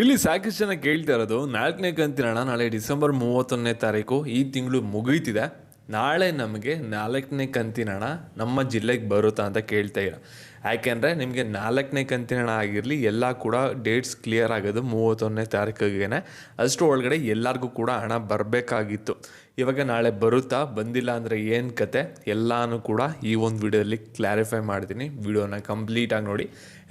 ಇಲ್ಲಿ ಸಾಕಷ್ಟು ಜನ ಕೇಳ್ತಾ ಇರೋದು, ನಾಲ್ಕನೇ ಕಂತಿನ ಹಣ ನಾಳೆ ಡಿಸೆಂಬರ್ ಮೂವತ್ತೊಂದನೇ ತಾರೀಕು ಈ ತಿಂಗಳು ಮುಗೀತಿದೆ. ನಾಳೆ ನಮಗೆ ನಾಲ್ಕನೇ ಕಂತಿನ ಹಣ ನಮ್ಮ ಜಿಲ್ಲೆಗೆ ಬರುತ್ತಾ ಅಂತ ಕೇಳ್ತಾ ಇರ. ಯಾಕೆಂದರೆ ನಿಮಗೆ ನಾಲ್ಕನೇ ಕಂತಿನ ಹಣ ಆಗಿರಲಿ, ಎಲ್ಲ ಕೂಡ ಡೇಟ್ಸ್ ಕ್ಲಿಯರ್ ಆಗೋದು ಮೂವತ್ತೊಂದನೇ ತಾರೀಕಿಗೆ ಅಷ್ಟು ಒಳಗಡೆ ಎಲ್ಲರಿಗೂ ಕೂಡ ಹಣ ಬರಬೇಕಾಗಿತ್ತು. ಇವಾಗ ನಾಳೆ ಬರುತ್ತಾ? ಬಂದಿಲ್ಲ ಅಂದರೆ ಏನು ಕತೆ? ಎಲ್ಲಾನು ಕೂಡ ಈ ಒಂದು ವಿಡಿಯೋದಲ್ಲಿ ಕ್ಲಾರಿಫೈ ಮಾಡ್ತೀನಿ. ವಿಡಿಯೋನ ಕಂಪ್ಲೀಟಾಗಿ ನೋಡಿ.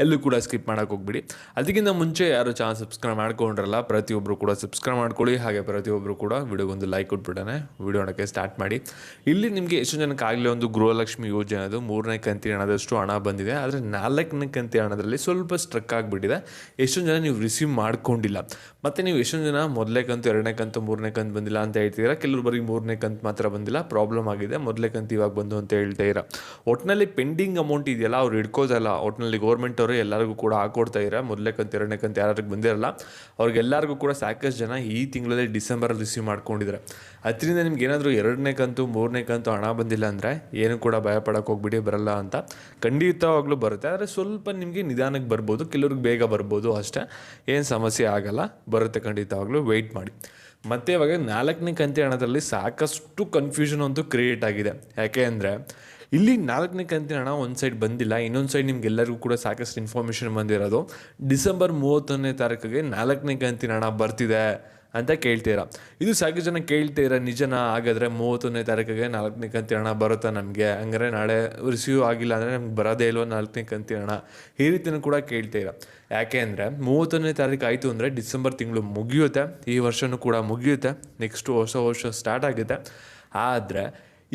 ಎಲ್ಲೂ ಕೂಡ ಸ್ಕಿಪ್ ಮಾಡೋಕೆ ಹೋಗ್ಬಿಡಿ. ಅದಕ್ಕಿಂತ ಮುಂಚೆ ಯಾರು ಚಾನಲ್ ಸಬ್ಸ್ಕ್ರೈಬ್ ಮಾಡ್ಕೊಂಡ್ರಲ್ಲ ಪ್ರತಿಯೊಬ್ಬರು ಕೂಡ ಸಬ್ಸ್ಕ್ರೈಬ್ ಮಾಡ್ಕೊಳ್ಳಿ. ಹಾಗೆ ಪ್ರತಿಯೊಬ್ಬರು ಕೂಡ ವಿಡಿಯೋಗೊಂದು ಲೈಕ್ ಕೊಟ್ಬಿಡೋಣ. ವಿಡಿಯೋ ನೋಡೋಕ್ಕೆ ಸ್ಟಾರ್ಟ್ ಮಾಡಿ. ಇಲ್ಲಿ ನಿಮಗೆ ಎಷ್ಟು ಜನಕ್ಕೆ ಆಗಲೇ ಒಂದು ಗೃಹಲಕ್ಷ್ಮಿ ಯೋಜನೆ ಅದು. ಮೂರನೇ ಕಂತಿನ ಹಣದಷ್ಟು ಹಣ ಬಂದಿದೆ. ಆದರೆ ನಾಲ್ಕನೇ ಕಂತಿ ಹಣದಲ್ಲಿ ಸ್ವಲ್ಪ ಸ್ಟ್ರಕ್ ಆಗಿಬಿಟ್ಟಿದೆ. ಎಷ್ಟೊಂದು ಜನ ನೀವು ರಿಸೀವ್ ಮಾಡ್ಕೊಂಡಿಲ್ಲ. ಮತ್ತು ನೀವು ಎಷ್ಟೊಂದು ಜನ ಮೊದಲನೇ ಕಂತು, ಎರಡನೇ ಕಂತು, ಮೂರನೇ ಕಂತು ಬಂದಿಲ್ಲ ಅಂತ ಹೇಳ್ತಿದ್ದೀರಾ? ಕೆಲವರು ಬರೀ ಮೂರನೇ ಕಂತು ಮಾತ್ರ ಬಂದಿಲ್ಲ ಪ್ರಾಬ್ಲಮ್ ಆಗಿದೆ, ಮೊದಲೇ ಕಂತು ಇವಾಗ ಬಂದು ಅಂತ ಹೇಳ್ತಾ ಇರ. ಒಟ್ಟಿನಲ್ಲಿ ಪೆಂಡಿಂಗ್ ಅಮೌಂಟ್ ಇದೆಯಲ್ಲ, ಅವ್ರು ಹಿಡ್ಕೋದಲ್ಲ. ಒಟ್ಟಿನಲ್ಲಿ ಗೌರ್ಮೆಂಟ್ ಅವರು ಎಲ್ಲರಿಗೂ ಕೂಡ ಹಾಕೊಡ್ತಾ ಇರ. ಮೊದಲೇ ಕಂತು, ಎರಡನೇ ಕಂತು ಯಾರಿಗೆ ಬಂದಿರಲ್ಲ, ಅವ್ರಿಗೆಲ್ಲರಿಗೂ ಕೂಡ ಸಾಕಷ್ಟು ಜನ ಈ ತಿಂಗಳಲ್ಲಿ ಡಿಸೆಂಬರಲ್ಲಿ ರಿಸೀವ್ ಮಾಡ್ಕೊಂಡಿದ್ದಾರೆ ಅದರಿಂದ ನಿಮ್ಗೆ ಏನಾದರೂ ಎರಡನೇ ಕಂತು, ಮೂರನೇ ಕಂತು ಹಣ ಬಂದಿಲ್ಲ ಅಂದರೆ ಏನು ಕೂಡ ಭಯ ಪಡೋಕೆ ಹೋಗ್ಬಿಡಿ, ಬರಲ್ಲ ಅಂತ ಖಂಡಿತವಾಗ್ಲೂ ಬರುತ್ತೆ. ಆದರೆ ಸ್ವಲ್ಪ ನಿಮಗೆ ನಿಧಾನಕ್ಕೆ ಬರ್ಬೋದು, ಕೆಲವ್ರಿಗೆ ಬೇಗ ಬರ್ಬೋದು ಅಷ್ಟೇ. ಏನು ಸಮಸ್ಯೆ ಆಗಲ್ಲ, ಬರುತ್ತೆ ಖಂಡಿತವಾಗ್ಲೂ. ವೆಯ್ಟ್ ಮಾಡಿ. ಮತ್ತು ಇವಾಗ ನಾಲ್ಕನೇ ಕಂತಿ ಹಣದಲ್ಲಿ ಸಾಕಷ್ಟು ಕನ್ಫ್ಯೂಷನ್ ಅಂತೂ ಕ್ರಿಯೇಟ್ ಆಗಿದೆ. ಯಾಕೆ ಅಂದರೆ, ಇಲ್ಲಿ ನಾಲ್ಕನೇ ಕಂತಿನ ಹಣ ಒಂದು ಸೈಡ್ ಬಂದಿಲ್ಲ, ಇನ್ನೊಂದು ಸೈಡ್ ನಿಮ್ಗೆಲ್ಲರಿಗೂ ಕೂಡ ಸಾಕಷ್ಟು ಇನ್ಫಾರ್ಮೇಷನ್ ಬಂದಿರೋದು. ಡಿಸೆಂಬರ್ ಮೂವತ್ತೊಂದನೇ ತಾರೀಕಿಗೆ ನಾಲ್ಕನೇ ಕಂತಿನ ಹಣ ಬರ್ತಿದೆ. ಅಂತ ಕೇಳ್ತೀರಾ. ಇದು ಸಾಕು ಜನ ಕೇಳ್ತೀರಾ, ನಿಜನ? ಹಾಗಾದರೆ ಮೂವತ್ತೊಂದನೇ ತಾರೀಕಿಗೆ ನಾಲ್ಕನೇ ಕಂತಿರೋಣ ಬರುತ್ತಾ ನಮಗೆ? ಹಂಗಾರೆ ನಾಳೆ ರಿಸೀವ್ ಆಗಿಲ್ಲ ಅಂದರೆ ನಮ್ಗೆ ಬರೋದೇ ಇಲ್ವೋ ನಾಲ್ಕನೇ ಕಂತಿರೋಣ ಈ ರೀತಿಯೂ ಕೂಡ ಕೇಳ್ತೀರಾ. ಯಾಕೆ ಅಂದರೆ ಮೂವತ್ತೊಂದನೇ ತಾರೀಕು ಆಯಿತು ಅಂದರೆ ಡಿಸೆಂಬರ್ ತಿಂಗಳು ಮುಗಿಯುತ್ತೆ. ಈ ವರ್ಷವೂ ಕೂಡ ಮುಗಿಯುತ್ತೆ. ನೆಕ್ಸ್ಟು ಹೊಸ ವರ್ಷ ಸ್ಟಾರ್ಟ್ ಆಗುತ್ತೆ. ಆದರೆ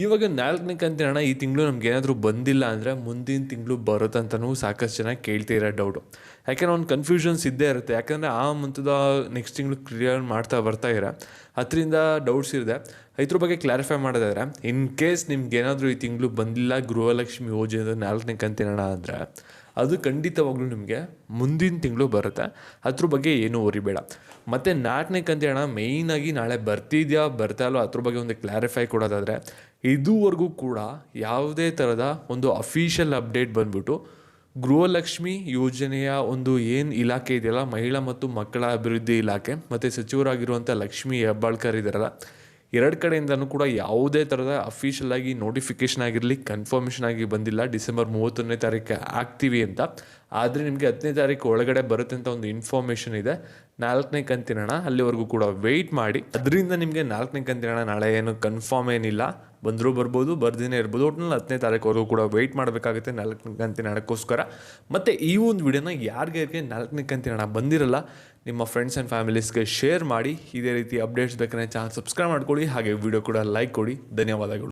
ಇವಾಗ ನಾಲ್ಕನೇ ಕಂತಿನ ಹಣ ಈ ತಿಂಗಳು ನಮ್ಗೆ ಏನಾದರೂ ಬಂದಿಲ್ಲ ಅಂದರೆ ಮುಂದಿನ ತಿಂಗಳು ಬರುತ್ತಂತನೂ ಸಾಕಷ್ಟು ಜನ ಕೇಳ್ತಿರೋ ಡೌಟು ಯಾಕೆಂದ್ರೆ ಒಂದು ಕನ್ಫ್ಯೂಷನ್ಸ್ ಇದ್ದೇ ಇರುತ್ತೆ. ಯಾಕಂದರೆ ಆ ಮಂತದ ನೆಕ್ಸ್ಟ್ ತಿಂಗಳು ಕ್ಲಿಯರ್ ಮಾಡ್ತಾ ಬರ್ತಾ ಇರ. ಅದರಿಂದ ಡೌಟ್ಸ್ ಇದೆ ಇದ್ರ ಬಗ್ಗೆ ಕ್ಲಾರಿಫೈ ಮಾಡೋದಾದ್ರೆ ಇನ್ ಕೇಸ್ ನಿಮ್ಗೆ ಏನಾದರೂ ಈ ತಿಂಗಳು ಬಂದಿಲ್ಲ ಗೃಹಲಕ್ಷ್ಮಿ ಯೋಜನೆ ನಾಲ್ಕನೇ ಕಂತಿನ ಹಣ ಅಂದರೆ ಅದು ಖಂಡಿತವಾಗ್ಲೂ ನಿಮಗೆ ಮುಂದಿನ ತಿಂಗಳು ಬರುತ್ತೆ. ಅದ್ರ ಬಗ್ಗೆ ಏನೂ ಬೇಡ. ಮತ್ತು ನಾಲ್ಕನೇ ಕಂತೆ ಅಣ್ಣ ಮೇಯ್ನಾಗಿ ನಾಳೆ ಬರ್ತಿದೆಯಾ, ಬರ್ತಾ ಇಲ್ವೋ? ಅದ್ರ ಬಗ್ಗೆ ಒಂದು ಕ್ಲಾರಿಫೈ ಕೊಡೋದಾದರೆ, ಇದುವರೆಗೂ ಕೂಡ ಯಾವುದೇ ಥರದ ಒಂದು ಅಫಿಷಿಯಲ್ ಅಪ್ಡೇಟ್ ಬಂದ್ಬಿಟ್ಟು ಗೃಹಲಕ್ಷ್ಮಿ ಯೋಜನೆಯ ಒಂದು ಏನು ಇಲಾಖೆ ಇದೆಯಲ್ಲ, ಮಹಿಳಾ ಮತ್ತು ಮಕ್ಕಳ ಅಭಿವೃದ್ಧಿ ಇಲಾಖೆ, ಮತ್ತು ಸಚಿವರಾಗಿರುವಂಥ ಲಕ್ಷ್ಮಿ ಹೆಬ್ಬಾಳ್ಕರ್ ಇದ್ದಾರಲ್ಲ ಎರಡು ಕಡೆಯಿಂದನೂ ಕೂಡ ಯಾವುದೇ ಥರದ ಅಫಿಷಿಯಲ್ ಆಗಿ ನೋಟಿಫಿಕೇಶನ್ ಆಗಿರಲಿ ಕನ್ಫರ್ಮೇಷನ್ ಆಗಿ ಬಂದಿಲ್ಲ. ಡಿಸೆಂಬರ್ ಮೂವತ್ತೊಂದನೇ ತಾರೀಕು ಆಗ್ತೀವಿ ಅಂತ. ಆದರೆ ನಿಮಗೆ ಹತ್ತನೇ ತಾರೀಕು ಒಳಗಡೆ ಬರುತ್ತೆ ಅಂತ ಒಂದು ಇನ್ಫಾರ್ಮೇಷನ್ ಇದೆ. ನಾಲ್ಕನೇ ಕಂತಿನ ಹಣ ಅಲ್ಲಿವರೆಗೂ ಕೂಡ ವೆಯ್ಟ್ ಮಾಡಿ. ಅದರಿಂದ ನಿಮಗೆ ನಾಲ್ಕನೇ ಕಂತಿನ ಹಣ ನಾಳೆ ಏನು ಕನ್ಫರ್ಮ್ ಏನಿಲ್ಲ. ಬಂದರೂ ಬರ್ಬೋದು, ಬರ್ದಿನೇ ಇರ್ಬೋದು. ಒಟ್ಟಿನಲ್ಲಿ ಹತ್ತನೇ ತಾರೀಕುವರೆಗೂ ಕೂಡ ವೆಯ್ಟ್ ಮಾಡಬೇಕಾಗುತ್ತೆ ನಾಲ್ಕನೇ ಕಂತಿನ ಹಣಕ್ಕೋಸ್ಕರ. ಮತ್ತು ಈ ಒಂದು ವಿಡಿಯೋನ ಯಾರಿಗೆ ನಾಲ್ಕನೇ ಕಂತಿನ ಹಣ ಬಂದಿರಲ್ಲ ನಿಮ್ಮ ಫ್ರೆಂಡ್ಸ್ ಆ್ಯಂಡ್ ಫ್ಯಾಮಿಲೀಸ್ಗೆ ಶೇರ್ ಮಾಡಿ, ಇದೇ ರೀತಿ ಅಪ್ಡೇಟ್ಸ್ ಬೇಕಾದ್ರೆ ಚಾನಲ್ ಸಬ್ಸ್ಕ್ರೈಬ್ ಮಾಡ್ಕೊಳ್ಳಿ, ಹಾಗೆ ವಿಡಿಯೋ ಕೂಡ ಲೈಕ್ ಕೊಡಿ. ಧನ್ಯವಾದಗಳು.